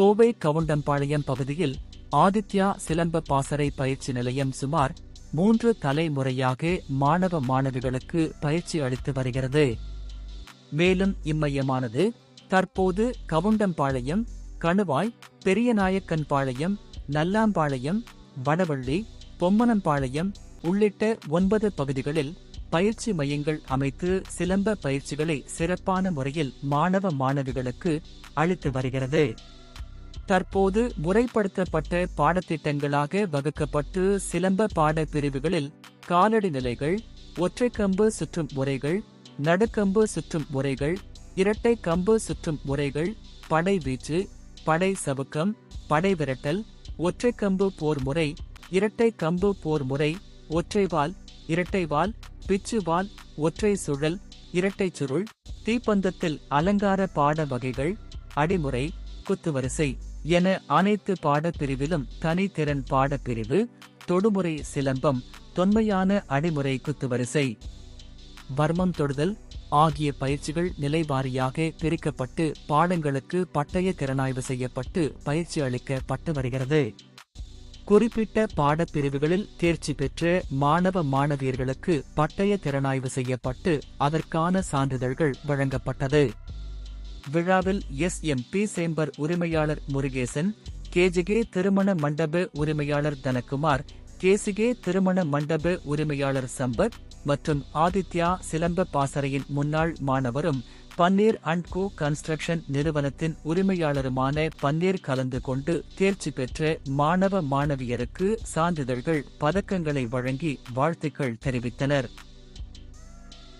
கோவை கவுண்டம்பாளையம் பகுதியில் ஆதித்யா சிலம்ப பாசறை பயிற்சி நிலையம் சுமார் மூன்று தலைமுறையாக மாணவ மாணவிகளுக்கு பயிற்சி அளித்து வருகிறது. மேலும் இம்மையமானது தற்போது கவுண்டம்பாளையம் கணுவாய் பெரியநாயக்கன்பாளையம் நல்லாம்பாளையம் வடவள்ளி பொம்மனம்பாளையம் உள்ளிட்ட ஒன்பது பகுதிகளில் பயிற்சி மையங்கள் அமைத்து சிலம்ப பயிற்சிகளை சிறப்பான முறையில் மாணவ மாணவிகளுக்கு அளித்து வருகிறது. தற்போது முறைப்படுத்தப்பட்ட பாடத்திட்டங்களாக வகுக்கப்பட்டு சிலம்ப பாட பிரிவுகளில் காலடி நிலைகள் ஒற்றைக்கம்பு சுற்றும் முறைகள் நடுக்கம்பு சுற்றும் முறைகள் இரட்டை கம்பு சுற்றும் முறைகள் படை வீச்சு படை சவுக்கம் படை விரட்டல் ஒற்றைக்கம்பு போர் முறை இரட்டை கம்பு போர் முறை ஒற்றைவால் இரட்டைவால் பிச்சுவால் ஒற்றை சுழல் இரட்டை சுருள் தீப்பந்தத்தில் அலங்கார பாட வகைகள் அடிமுறை குத்துவரிசை. என அனைத்து பாடப்பிரிவிலும் தனித்திறன் பாடப்பிரிவு தொடுமுறை சிலம்பம் தொன்மையான அடிமுறை குத்துவரிசை வர்மம் தொடுதல் ஆகிய பயிற்சிகள் நிலைவாரியாக பிரிக்கப்பட்டு பாடங்களுக்கு பட்டய திறனாய்வு செய்யப்பட்டு பயிற்சி அளிக்கப்பட்டு வருகிறது. குறிப்பிட்ட பாடப்பிரிவுகளில் தேர்ச்சி பெற்ற மாணவ மாணவியர்களுக்கு பட்டய திறனாய்வு செய்யப்பட்டு அதற்கான சான்றிதழ்கள் வழங்கப்பட்டது. விழாவில் எஸ் எம் பி சேம்பர் உரிமையாளர் முருகேசன் கேஜிகே திருமண மண்டப உரிமையாளர் தனகுமார் கேசிகே திருமண மண்டப உரிமையாளர் சம்பத் மற்றும் ஆதித்யா சிலம்ப பாசறையின் முன்னாள் மாணவரும் பன்னீர் அண்ட் கோ கன்ஸ்ட்ரக்ஷன் நிறுவனத்தின் உரிமையாளருமான பன்னீர் கலந்து கொண்டு தேர்ச்சி பெற்ற மாணவ மாணவியருக்கு சான்றிதழ்கள் பதக்கங்களை வழங்கி வாழ்த்துக்கள் தெரிவித்தனர்.